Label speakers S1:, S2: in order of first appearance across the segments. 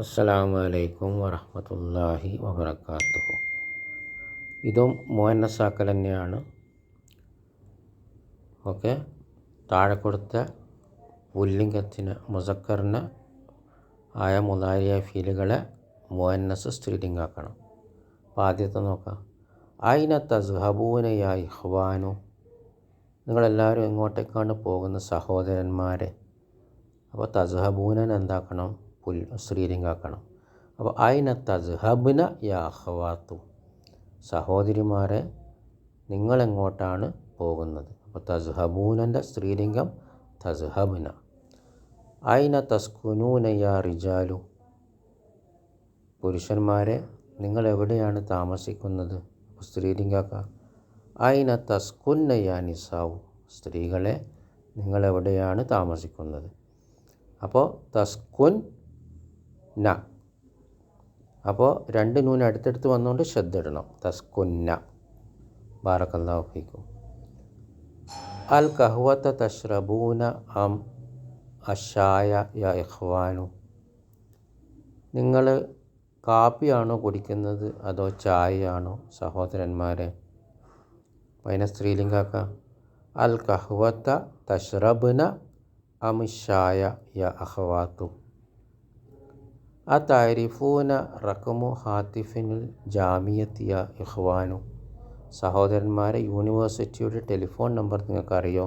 S1: അസ്സലാമു അലൈക്കും വബറകാതുഹു ഇതും മുഹന്നസാക്കൽ തന്നെയാണ്. ഓക്കെ? താഴെ കൊടുത്ത പുല്ലിംഗത്തിന് മുസക്കറിന് ആയ മുതാരിയ ഫീലുകളെ മുഹന്നസ് സ്ത്രീലിംഗാക്കണം അപ്പോൾ ആദ്യത്തെ നോക്കാം. അയിന തസ്ഹബൂനയായി ഹ്വാനു നിങ്ങളെല്ലാവരും എങ്ങോട്ടേക്കാണ് പോകുന്ന സഹോദരന്മാരെ. അപ്പോൾ തസ്ഹബൂനൻ എന്താക്കണം? പുൽ സ്ത്രീലിംഗാക്കണം അപ്പോൾ അയിന തസ്ഹബ്ന യാ സഹോദരിമാരെ നിങ്ങളെങ്ങോട്ടാണ് പോകുന്നത്? അപ്പോൾ തസ്ഹബൂനന്റെ സ്ത്രീലിംഗം തസ്ഹബ്ന അയിന തസ്കുനൂന യാ റിജാലു. പുരുഷന്മാരെ നിങ്ങൾ എവിടെയാണ് താമസിക്കുന്നത് സ്ത്രീലിംഗാക്ക. അയിന തസ്കുന്ന യാ നിസാവു. സ്ത്രീകളെ നിങ്ങളെവിടെയാണ് താമസിക്കുന്നത്? അപ്പോൾ തസ്കുൻ ന. അപ്പോൾ രണ്ട് നൂന് അടുത്തടുത്ത് വന്നുകൊണ്ട് ശ്രദ്ധ ഇടണം തസ്കുന്ന. ബാറക്കല്ലാഹു ഫീക്കും. അൽ കഹ്വത്ത തഷ്റബൂന അം അഷായ യ ഇഖ്വാനു. നിങ്ങൾ കാപ്പിയാണോ കുടിക്കുന്നത്? അതോ ചായയാണോ? സഹോദരന്മാരെ. പൈന സ്ത്രീലിംഗാക്ക. അൽ കഹ്വത്ത തഷ്റബ്ന അമിഷായ ഷായ യ അഹ്വാത്തു അതാരിഫൂന റക്കമു ഹാത്തിഫിനുൽ ജാമിയത്തിയ ഇഖ്വാനു. സഹോദരന്മാരെ യൂണിവേഴ്സിറ്റിയുടെ ടെലിഫോൺ നമ്പർ നിങ്ങൾക്കറിയോ?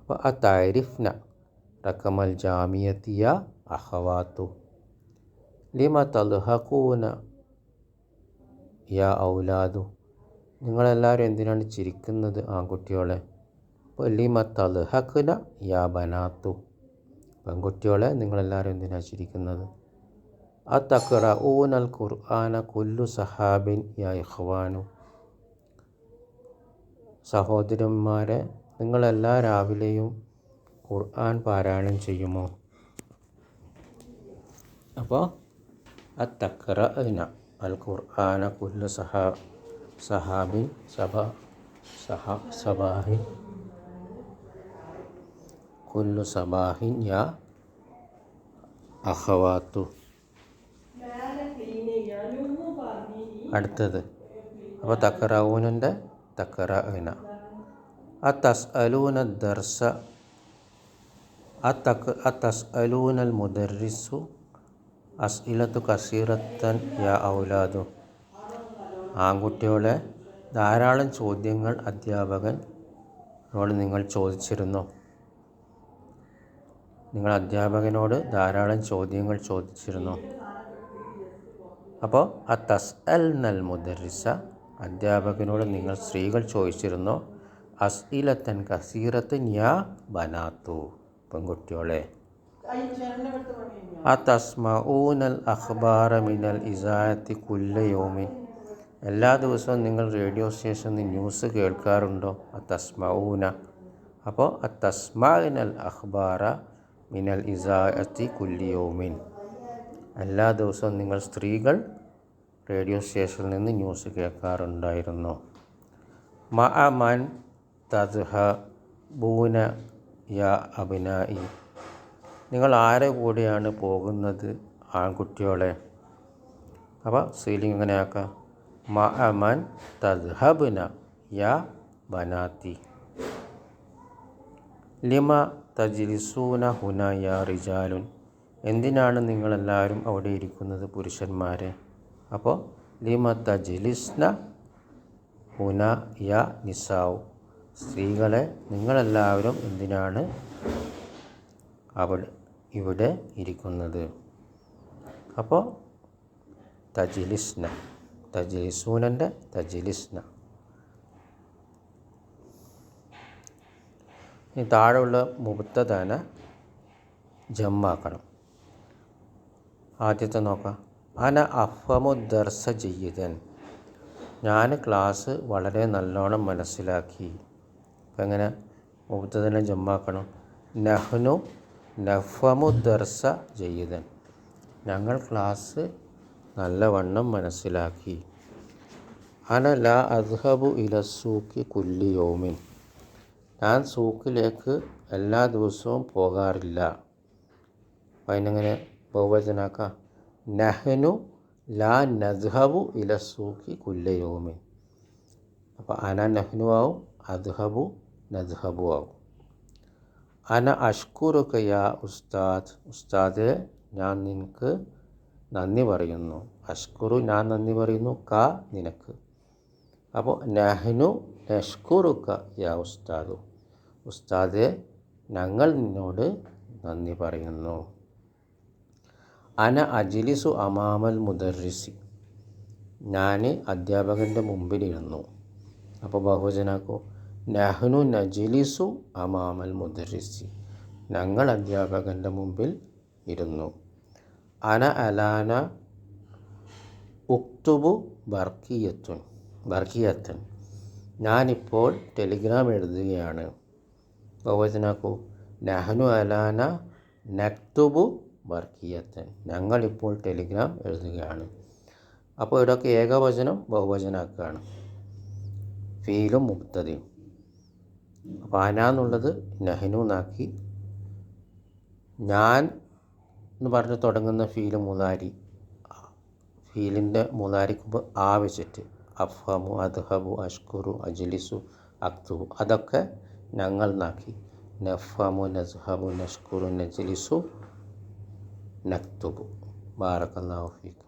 S1: അപ്പോൾ ആ താരിഫ്ന റക്കമൽ ജാമിയത്തിയ അഹവാത്തു ലിമ തൽഹക്കൂന യ ഔലാദു. നിങ്ങളെല്ലാവരും എന്തിനാണ് ചിരിക്കുന്നത് ആൺകുട്ടികളെ? അപ്പോൾ ലിമ തൽഹക്ന യാ ബനാത്തു. പെൺകുട്ടികളെ നിങ്ങളെല്ലാവരും എന്തിനാണ് ചിരിക്കുന്നത്? തക്കറ ഖുർആന കുല്ലു സഹാബിൻ യാ ഇഖ്വാനു. സഹോദരന്മാരെ നിങ്ങളെല്ലാ രാവിലെയും ഖുർആൻ പാരായണം ചെയ്യുമോ? അപ്പോൾ അത്തക്കറ അൽ ഖുർആന കുല്ലു സഹാ സഹാബിൻ സഭ സഹ സബാഹിൻ കുല്ലു സബാഹിൻ യാ അഹവാത്തു അടുത്തത്. അപ്പോൾ തക്കറൂനന്റെ തക്കറ അ തസ് അലൂന ദർസ. അത്തക്ക് അ തസ് അലൂനൽ മുദറിസു അസ്ഇലത്തു കസീറത്തൻ യാ ഔലാദു. ആൺകുട്ടികളെ ധാരാളം ചോദ്യങ്ങൾ അധ്യാപകനോട് നിങ്ങൾ ചോദിച്ചിരുന്നു. നിങ്ങൾ അധ്യാപകനോട് ധാരാളം ചോദ്യങ്ങൾ ചോദിച്ചിരുന്നു. അപ്പോൾ ആ തസ് അൽ നൽ മുദറിസ അധ്യാപകനോട് നിങ്ങൾ സ്ത്രീകൾ ചോദിച്ചിരുന്നോ അസ് ഇലത്തൻ കസീറത്തൻ യാ ബനാത്തു പെൺകുട്ടികളെ ആ തസ്മ ഊനൽ അഖ്ബാറ മിനൽ ഇസായത്തി കുല്ലയോമിൻ എല്ലാ ദിവസവും നിങ്ങൾ റേഡിയോ സ്റ്റേഷനിൽ ന്യൂസ് കേൾക്കാറുണ്ടോ? ആ തസ്മ ഊന അപ്പോൾ ആ തസ്മാനൽ അഖ്ബാറ മിനൽ ഇസായത്തി കുല്ലിയോമിൻ എല്ലാ ദിവസവും നിങ്ങൾ സ്ത്രീകൾ റേഡിയോ സ്റ്റേഷനിൽ നിന്ന് ന്യൂസ് കേൾക്കാറുണ്ടായിരുന്നു. മഅമൻ തദ്ഹ ബൂന യ അബിനായി നിങ്ങൾ ആരെ കൂടെയാണ് പോകുന്നത് ആൺകുട്ടികളെ അപ്പോൾ സീലിംഗ് എങ്ങനെയാക്കാം? മഅമൻ തദ്ഹബുന യ ബനാത്തി. ലിമ തജ്ലിസൂന ഹുന യാ റിജാലുൻ. എന്തിനാണ് നിങ്ങളെല്ലാവരും അവിടെ ഇരിക്കുന്നത് പുരുഷന്മാരെ? അപ്പോൾ ലിമത്ത ജലിസ്ന ഹുന യ നിസാവ് സ്ത്രീകളെ നിങ്ങളെല്ലാവരും എന്തിനാണ് അവിടെ ഇവിടെ ഇരിക്കുന്നത്? അപ്പോൾ തജിലിസ്ന തജിലിസൂനന്റെ തജിലിസ്ന. ഇനി താഴെയുള്ള മുബത്തദാന ജമ്മാക്കണം. ആദ്യത്തെ നോക്കാം അന അഫമു ദർസ ജയ്യിദൻ. ഞാൻ ക്ലാസ് വളരെ നല്ലോണം മനസ്സിലാക്കി. അപ്പം എങ്ങനെ? മുബത്തതിനെ ജമ്മാക്കണം. നഹ്നു നഫമു ദർസ ജയ്യിദൻ. ഞങ്ങൾ ക്ലാസ് നല്ലവണ്ണം മനസ്സിലാക്കി. അന ലാ അദ്ഹബു ഇല സൂക്കി കുല്ലി യോമിൻ. ഞാൻ സൂക്കിലേക്ക് എല്ലാ ദിവസവും പോകാറില്ല. അതിനെങ്ങനെ? ബഹുവചനാക്കാം. നഹ്നു ലാ നദ്ഹബു ഇല സൂഖി കുല്ലയോമി അപ്പോൾ അന നഹ്നു ആവും അദ്ഹബു നദ്ഹബു ആവും. അന അഷ്കുറുക യാ ഉസ്താദ് ഉസ്താദ് ഞാൻ നിനക്ക് നന്ദി പറയുന്നു. അഷ്കുറു ഞാൻ നന്ദി പറയുന്നു ക നിനക്ക്. അപ്പോൾ നഹ്നു നഷ്കുറുക്ക യാ ഉസ്താദു. ഉസ്താദ് ഞങ്ങൾ നിന്നോട് നന്ദി പറയുന്നു. അന അജിലിസു അമാമൽ മുദർറിസി ഞാൻ അധ്യാപകന്റെ മുമ്പിലിരുന്നു. അപ്പോൾ ബഹുജനാക്കോ നഹ്നു നജിലിസു അമാമൽ മുദർറിസി ഞങ്ങൾ അധ്യാപകന്റെ മുമ്പിൽ ഇരുന്നു. അന അലാന ഉക്തുബു ബർക്കിയത്തുൻ ബർക്കിയത്തൻ. ഞാനിപ്പോൾ ടെലിഗ്രാം എഴുതുകയാണ്. ബഹുജനാക്കോ നഹ്നു അലാന നക്തുബു ബർക്കിയത്തൻ ഞങ്ങളിപ്പോൾ ടെലിഗ്രാം എഴുതുകയാണ്. അപ്പോൾ ഇവിടെയൊക്കെ ഏകവചനം ബഹുവചനാക്കുകയാണ്. ഫീലും മുക്തതയും. അപ്പോൾ അന എന്നുള്ളത് നഹ്നു എന്നാക്കി. ഞാൻ എന്ന് പറഞ്ഞ് തുടങ്ങുന്ന ഫീൽ മുതാരി ഫീലിന്റെ മുതാരിക്കുമ്പ് ആ വെച്ചിട്ട് അഫ്ഹമു അദ്ഹബു അഷ്കുറു അജ്ലിസു അക്തു അതൊക്കെ ഞങ്ങൾ നാക്കി നഫ്ഹമു നസ്ഹബു നഷ്കുറു നജ്ലിസു നക്തുബു ബാറക്കല്ലാഹു ഫീക്കും